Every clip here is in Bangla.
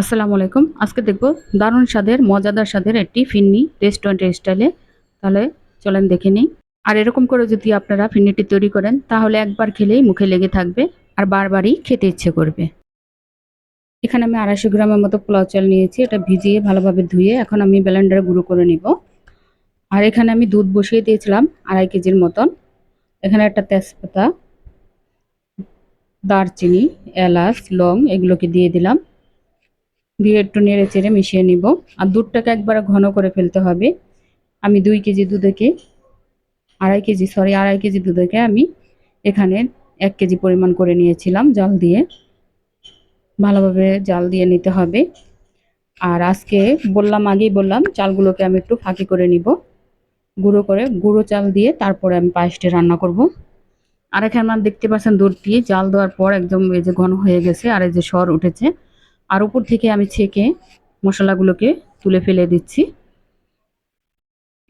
আসসালামু আলাইকুম। আজকে দেখব দারুণ স্বাদের, মজাদার স্বাদের একটি ফিন্নি রেস্টুরেন্টের স্টাইলে। তাহলে চলেন দেখে নিই। আর এরকম করে যদি আপনারা ফিন্নিটি তৈরি করেন, তাহলে একবার খেলেই মুখে লেগে থাকবে আর বারবারই খেতে ইচ্ছে করবে। এখানে আমি আড়াইশো গ্রামের মতো পোলাও চাল নিয়েছি, এটা ভিজিয়ে ভালোভাবে ধুয়ে এখন আমি ব্লেন্ডারে গুঁড়ো করে নিব। আর এখানে আমি দুধ বসিয়ে দিয়েছিলাম আড়াই কেজির মতন। এখানে একটা তেজপাতা, দারচিনি, এলাচ, লং এগুলোকে দিয়ে দিলাম। দিয়ে একটু নেড়ে চেড়ে মিশিয়ে নিব। আর দুধটাকে একবার ঘন করে ফেলতে হবে। আমি দুই কেজি দুধেকে, আড়াই কেজি সরি আড়াই কেজি দুধেকে আমি এখানে এক কেজি পরিমাণ করে নিয়েছিলাম জল দিয়ে। ভালোভাবে জাল দিয়ে নিতে হবে। আর আজকে বললাম, আগেই বললাম, চালগুলোকে আমি একটু ফাঁকি করে নিব। গুঁড়ো করে, গুঁড়ো চাল দিয়ে তারপরে আমি পায়েসটি রান্না করব। আর এখানে দেখতে পাচ্ছেন দুধ দিয়ে জাল দেওয়ার পর একদম এই যে ঘন হয়ে গেছে, আর এই যে সর উঠেছে। আর উপর থেকে আমি ছেঁকে মশলাগুলোকে তুলে ফেলে দিচ্ছি।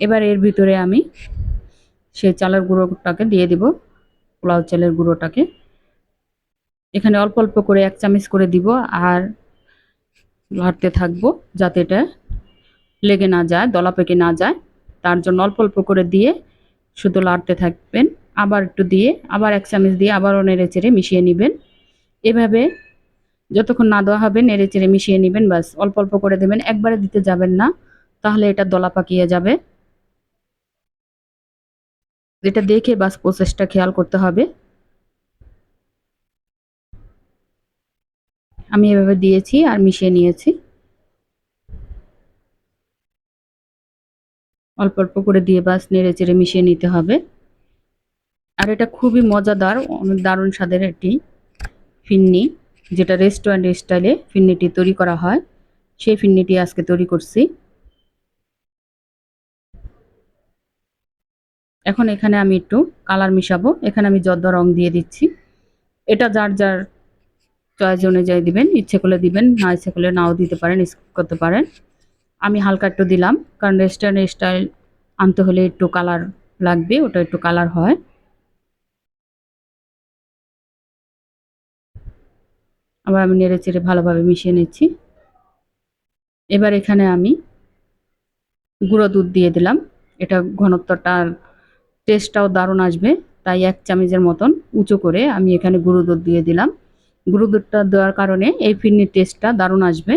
এবার এর ভিতরে আমি সেই চালের গুঁড়োটাকে দিয়ে দিব, পোলাও চালের গুঁড়োটাকে। এখানে অল্প অল্প করে এক চামচ করে দিব আর লাড়তে থাকব যাতে এটা লেগে না যায়, দলা পেকে না যায়। তার জন্য অল্প অল্প করে দিয়ে শুধু লাড়তে থাকবেন। আবার একটু দিয়ে, আবার এক চামচ দিয়ে আবারও নেড়ে চেড়ে মিশিয়ে নেবেন। এভাবে যতক্ষণ না দেওয়া হবে, নেড়ে চেড়ে মিশিয়ে নেবেন বাস অল্প অল্প করে দেবেন, একবারে দিতে যাবেন না, তাহলে এটা দলা পাকিয়ে যাবে। এটা দেখে বাস প্রসেসটা খেয়াল করতে হবে। আমি এভাবে দিয়েছি আর মিশিয়ে নিয়েছি। অল্প অল্প করে দিয়ে বাস নেড়ে চেড়ে মিশিয়ে নিতে হবে। আর এটা খুবই মজাদার দারুণ স্বাদের একটি ফিন্নি। যেটা রেস্টুরেন্ট স্টাইলে ফিন্নিটি তৈরি করা হয়, সেই ফিন্নিটি আজকে তৈরি করছি। এখন এখানে আমি একটু কালার মিশাবো। এখানে আমি জর্দ রং দিয়ে দিচ্ছি, এটা যার যার চয়েস অনুযায়ী দিবেন, ইচ্ছে করলে দিবেন, না ইচ্ছে করলে নাও দিতে পারেন স্কিপ করতে পারেন। আমি হালকা একটু দিলাম, কারণ রেস্টুরেন্ট স্টাইল আনতে হলে একটু কালার লাগবে, ওটা একটু কালার হয়। আবার আমি নেড়ে চেড়ে ভালোভাবে মিশিয়ে নিচ্ছি। এবার এখানে আমি গুঁড়ো দুধ দিয়ে দিলাম। এটা ঘনত্বটার টেস্টটাও দারুণ আসবে। তাই এক চামচের মতন উঁচু করে আমি এখানে গুঁড়ো দুধ দিয়ে দিলাম। গুঁড়ো দুধটা দেওয়ার কারণে এই ফিরনির টেস্টটা দারুণ আসবে।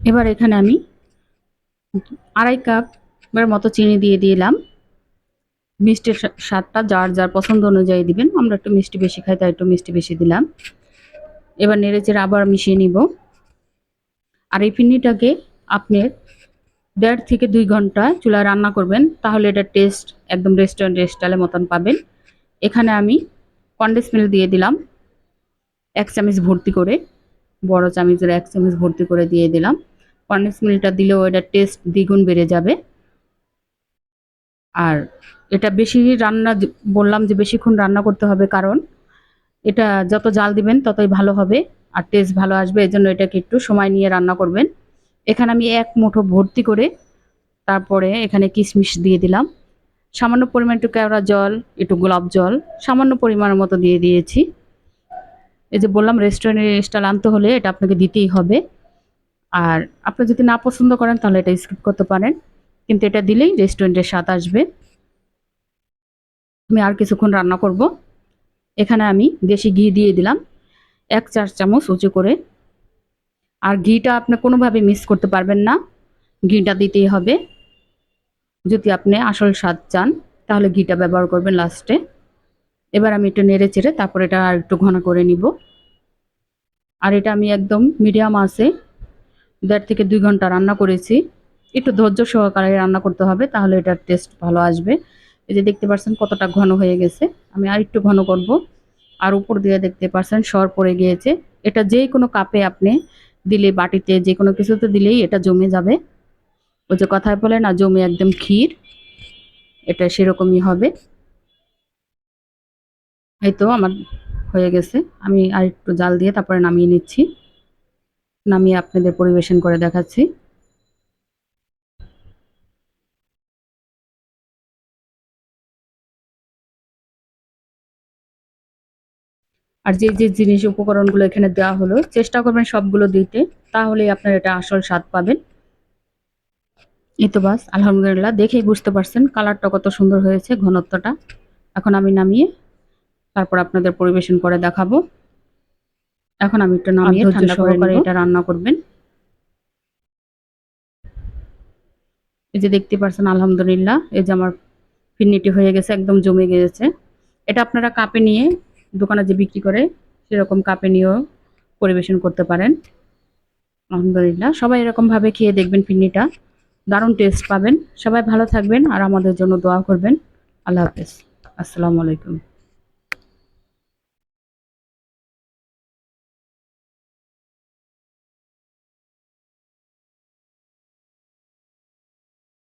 এবার এখানে আমি আড়াই কাপের মতো চিনি দিয়ে দিলাম। মিষ্টির স্বাদটা যার যার পছন্দ অনুযায়ী দিবেন। আমরা একটু মিষ্টি বেশি খাই, তাই একটু মিষ্টি বেশি দিলাম। এবার নেড়েচেড়ে আবার মিশিয়ে নিব। আর এই ফিন্নিটাকে আপনি দেড় থেকে দুই ঘণ্টা চুলায় রান্না করবেন, তাহলে এটা টেস্ট একদম রেস্টুরেন্ট স্টাইলের মতন পাবেন। এখানে আমি কন্ডেন্স মিল্ক দিয়ে দিলাম। এক চামচ ভর্তি করে, বড় চামচের এক চামচ ভর্তি করে দিয়ে দিলাম। কন্ডেন্স মিল্কটা দিলেও এটা টেস্ট দ্বিগুণ বেড়ে যাবে। আর এটা বেশি রান্না বললাম যে বেশিক্ষণ রান্না করতে হবে, কারণ এটা যত জাল দিবেন ততই ভালো হবে আর টেস্ট ভালো আসবে এই জন্য এটাকে একটু সময় নিয়ে রান্না করবেন। এখানে আমি এক মুঠো ভর্তি করে তারপরে এখানে কিশমিশ দিয়ে দিলাম। সামান্য পরিমাণ একটু কেওড়া জল, একটু গোলাপ জল, সামান্য পরিমাণের মতো দিয়ে দিয়েছি। এই যে বললাম রেস্টুরেন্টের স্টাইল আনতে হলে এটা আপনাকে দিতেই হবে। আর আপনি যদি না পছন্দ করেন তাহলে এটা স্কিপ করতে পারেন। কিন্তু এটা দিলেই রেস্টুরেন্টের স্বাদ আসবে। আমি আর কিছুক্ষণ রান্না করব। এখানে আমি দেশি ঘি দিয়ে দিলাম, এক চার চামচ উঁচু করে। আর ঘিটা আপনি কোনোভাবে মিস করতে পারবেন না, ঘিটা দিতেই হবে। যদি আপনি আসল স্বাদ চান, তাহলে ঘিটা ব্যবহার করবেন লাস্টে এবার আমি একটু নেড়ে চেড়ে তারপর এটা আর একটু ঘন করে নিব। আর এটা আমি একদম মিডিয়াম আছে দেড় থেকে দুই ঘণ্টা রান্না করেছি। একটু ধৈর্য সহকারে রান্না করতে হবে, তাহলে এটার টেস্ট ভালো আসবে। এই যে দেখতে পাচ্ছেন কতটা ঘন হয়ে গেছে। আমি আর একটু ঘন করব। আর উপর দিয়ে দেখতে পাচ্ছেন সর পড়ে গিয়েছে। এটা যে কোনো কাপে আপনি দিলে, বাটিতে যে কোনো কিছুতে দিলেই এটা জমে যাবে। ওই যে কথায় বলে না, জমে একদম ক্ষীর। এটা সেরকমই হবে। এই তো আমার হয়ে গেছে। আমি আর একটু জাল দিয়ে তারপরে নামিয়ে নিচ্ছি। নামিয়ে আপনাদের পরিবেশন করে দেখাচ্ছি। আর যে যে জিনিস উপকরণগুলো এখানে দেওয়া হলো চেষ্টা করবেন সবগুলো দিতে তাহলেই আপনার এটা আসল স্বাদ পাবেন। এই তো বাস আলহামদুলিল্লাহ দেখেই বুঝতে পারছেন কালারটা কত সুন্দর হয়েছে ঘনত্বটা। এখন আমি নামিয়ে তারপর আপনাদের পরিবেশন করে দেখাবো। এখন আমি একটু নামিয়ে ঠান্ডা করে এটা রান্না করবেন। এই যে দেখতে পারছেন আলহামদুলিল্লাহ এই যে আমার ফিন্নিটি হয়ে গেছে একদম জমে গেছে এটা আপনারা কাপে নিয়ে দোকানে যে বিক্রি করে সেরকম কাপে নিয়েও পরিবেশন করতে পারেন। আলহামদুলিল্লাহ, সবাই এরকমভাবে খেয়ে দেখবেন ফিন্নিটা দারুণ টেস্ট পাবেন। সবাই ভালো থাকবেন আর আমাদের জন্য দোয়া করবেন। আল্লাহ হাফেজ। আসসালামু আলাইকুম।